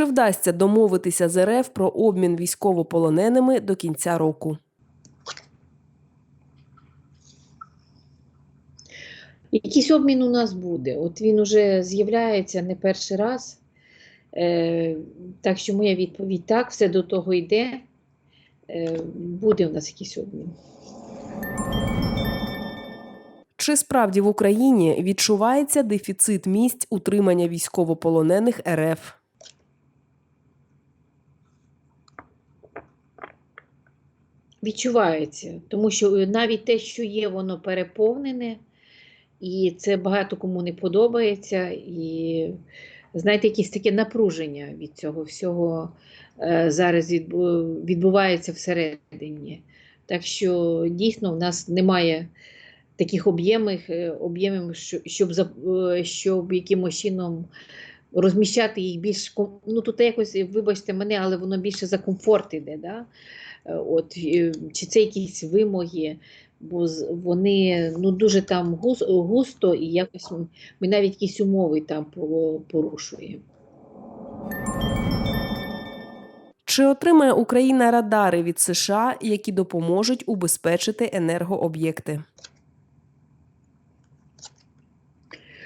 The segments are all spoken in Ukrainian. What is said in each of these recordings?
Чи вдасться домовитися з РФ про обмін військовополоненими до кінця року? Якийсь обмін у нас буде. От він уже з'являється не перший раз. Е, так що моя відповідь так, все до того йде. Е, буде у нас якийсь обмін. Чи справді в Україні відчувається дефіцит місць утримання військовополонених РФ? Відчувається, тому що е, навіть те, що є, воно переповнене, і це багато кому не подобається. І знаєте, якесь таке напруження від цього всього е, зараз відбувається всередині. Так що дійсно в нас немає таких об'ємів, е, об'ємів, щоб, е, щоб якимось чином розміщати їх більш ну тут якось, вибачте мене, але воно більше за комфорт іде. Да? Е, От, чи це якісь вимоги, бо вони ну, дуже там гус- густо і якось ми навіть якісь умови там порушуємо. Чи отримає Україна радари від США, які допоможуть убезпечити енергооб'єкти?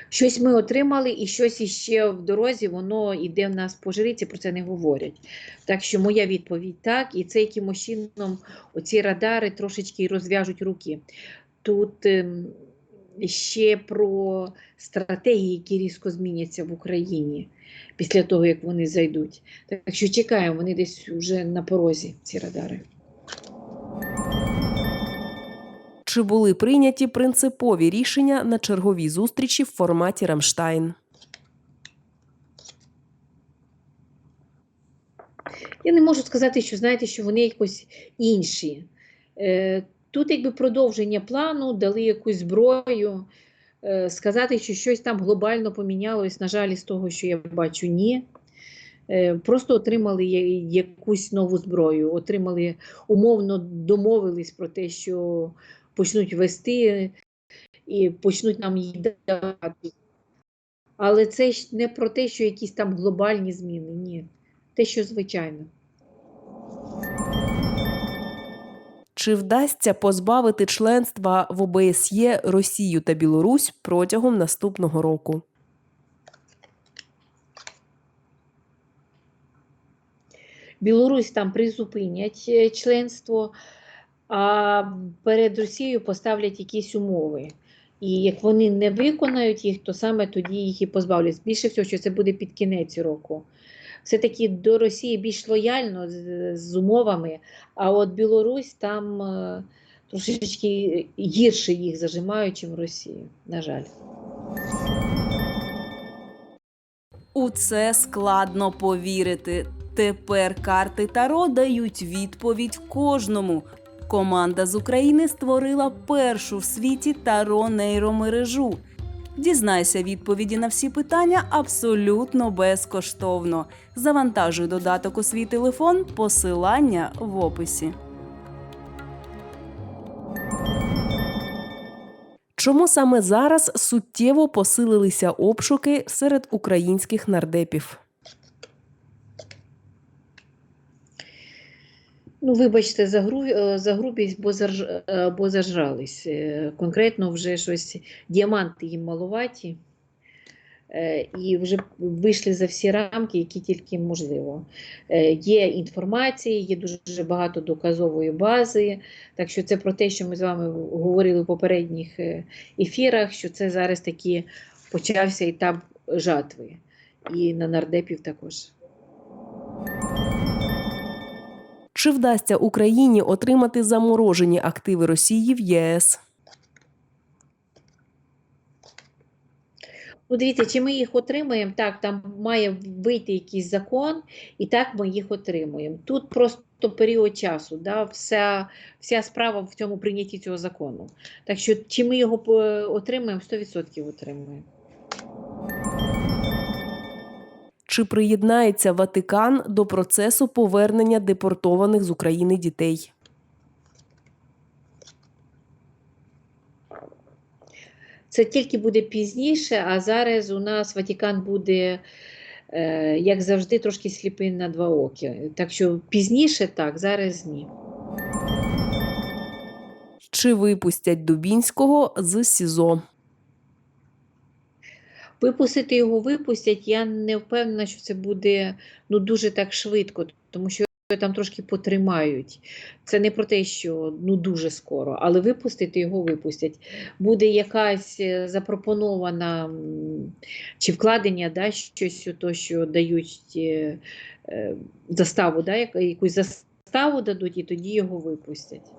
Щось ми отримали, і щось іще в дорозі, воно йде в нас по про це не говорять. Так що моя відповідь так, і це якимось чином оці радари трошечки розв'яжуть руки. Тут ем, ще про стратегії, які різко зміняться в Україні після того, як вони зайдуть. Так що чекаємо, вони десь вже на порозі, ці радари. Чи були прийняті принципові рішення на черговій зустрічі в форматі Рамштайн? Я не можу сказати, що знаєте, що вони якось інші. Е, Тут якби продовження плану, дали якусь зброю. Е, Сказати, що щось там глобально помінялось, на жаль, з того, що я бачу, ні. Е, Просто отримали якусь нову зброю, отримали, умовно домовились про те, що почнуть вести і почнуть нам її давати. Але це ж не про те, що якісь там глобальні зміни, ні. Те, що звичайно. Чи вдасться позбавити членства в ОБСЄ Росію та Білорусь протягом наступного року? Білорусь там призупинять е, членство, а перед Росією поставлять якісь умови. І як вони не виконають їх, то саме тоді їх і позбавлять. Більше всього, що це буде під кінець року. Все-таки до Росії більш лояльно з, з умовами, а от Білорусь там е, трошечки гірше їх зажимають, ніж Росію, на жаль. У це складно повірити. Тепер карти Таро дають відповідь кожному. Команда з України створила першу в світі таро нейромережу. Дізнайся відповіді на всі питання абсолютно безкоштовно. Завантажуй додаток у свій телефон, посилання в описі. Чому саме зараз суттєво посилилися обшуки серед українських нардепів? Ну, вибачте, за, гру, е, за грубість, бо, зарж, е, бо зажрались. Е, Конкретно вже щось діаманти їм малуваті. І вже вийшли за всі рамки, які тільки можливо. Є інформація, є дуже багато доказової бази. Так що це про те, що ми з вами говорили в попередніх ефірах, що це зараз таки почався етап жатви. І на нардепів також. Чи вдасться Україні отримати заморожені активи Росії в ЄС? Ну, дивіться, чи ми їх отримаємо? Так, там має вийти якийсь закон, і так ми їх отримуємо. Тут просто період часу, да, вся, вся справа в цьому прийнятті цього закону. Так що, чи ми його е, отримаємо, 100% отримуємо. Чи приєднається Ватикан до процесу повернення депортованих з України дітей? Це тільки буде пізніше, а зараз у нас Ватикан буде е, як завжди, трошки сліпий на два оки. Так що пізніше так, зараз ні. Чи випустять Дубінського з СІЗО? Випустити його випустять, я не впевнена, що це буде ну, дуже так швидко, тому що його там трошки потримають. Це не про те, що ну, дуже скоро, але випустити його випустять. Буде якась е, запропонована чи вкладення, да, щось то, що дають е, е, заставу, да, якусь заставу дадуть, і тоді його випустять.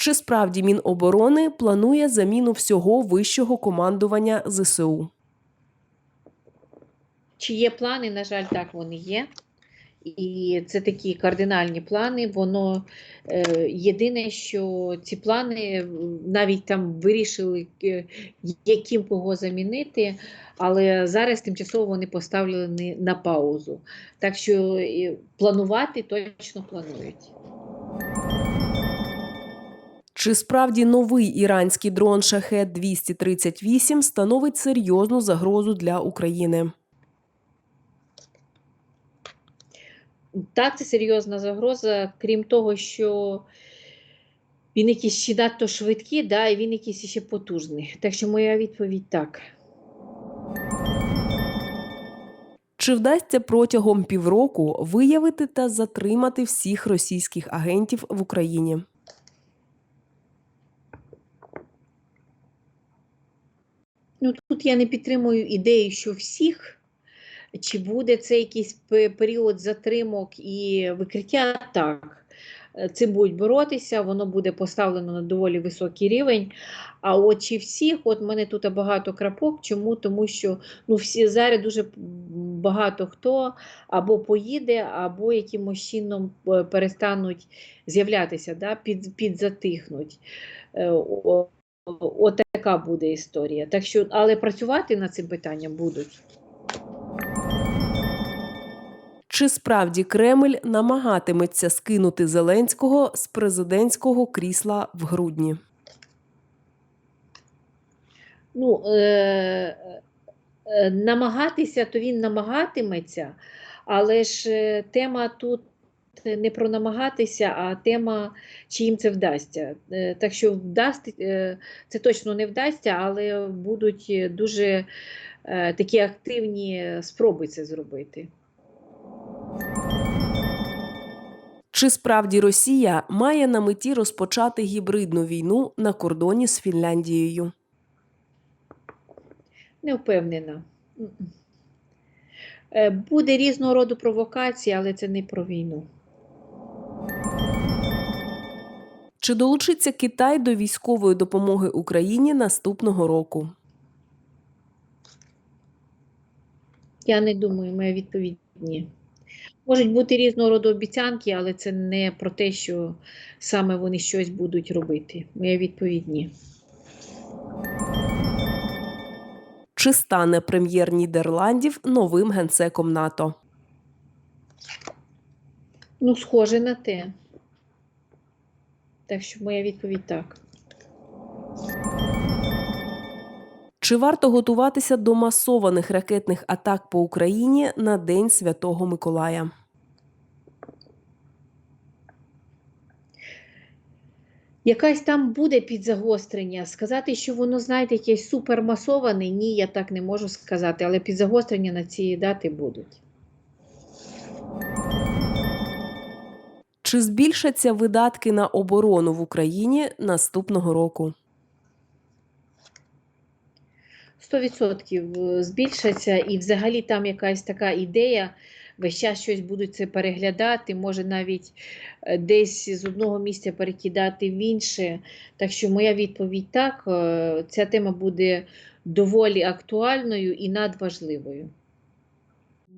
Чи справді Міноборони планує заміну всього вищого командування ЗСУ? Чи є плани? На жаль, так вони є. І це такі кардинальні плани. Воно е, єдине, що ці плани навіть там вирішили, е, яким кого замінити, але зараз тимчасово вони поставлені на паузу. Так що е, планувати точно планують. Чи справді новий іранський дрон Шахет 238 становить серйозну загрозу для України? Так, це серйозна загроза, крім того, що він якийсь ще надто швидкий, да, і він якийсь ще потужний. Так що моя відповідь так. Чи вдасться протягом півроку виявити та затримати всіх російських агентів в Україні? Ну, тут я не підтримую ідеї, що всіх, чи буде це якийсь період затримок і викриття, так. Цим будуть боротися, воно буде поставлено на доволі високий рівень. А от чи всіх, от мене тут багато крапок. Чому? Тому що ну, всі зараз дуже багато хто або поїде, або якимось чином е, перестануть з'являтися, да, під, підзатихнуть. Е, От така буде історія. Так що, але працювати над цим питанням будуть. Чи справді Кремль намагатиметься скинути Зеленського з президентського крісла в грудні? Ну, е, е, намагатися, то він намагатиметься, але ж е, тема тут не про намагатися, а тема, чи їм це вдасться. Е, так що вдасть, е, це точно не вдасться, але будуть дуже е, такі активні спроби це зробити. Чи справді Росія має на меті розпочати гібридну війну на кордоні з Фінляндією? Не впевнена. Буде різного роду провокації, але це не про війну. Чи долучиться Китай до військової допомоги Україні наступного року? Я не думаю, моя відповідь ні. Можуть бути різного роду обіцянки, але це не про те, що саме вони щось будуть робити. Моя відповідь ні. Чи стане прем'єр Нідерландів новим генсеком НАТО? Ну, схоже на те. Так що моя відповідь так. Чи варто готуватися до масованих ракетних атак по Україні на День Святого Миколая? Якась там буде підзагострення. Сказати, що воно, знаєте, якесь супермасоване, ні, я так не можу сказати, але підзагострення на ці дати будуть. Чи збільшаться видатки на оборону в Україні наступного року? 100% збільшаться, і взагалі там якась така ідея, весь час щось будуть це переглядати, може навіть е, десь з одного місця перекидати в інше. Так що моя відповідь так, е, ця тема буде доволі актуальною і надважливою.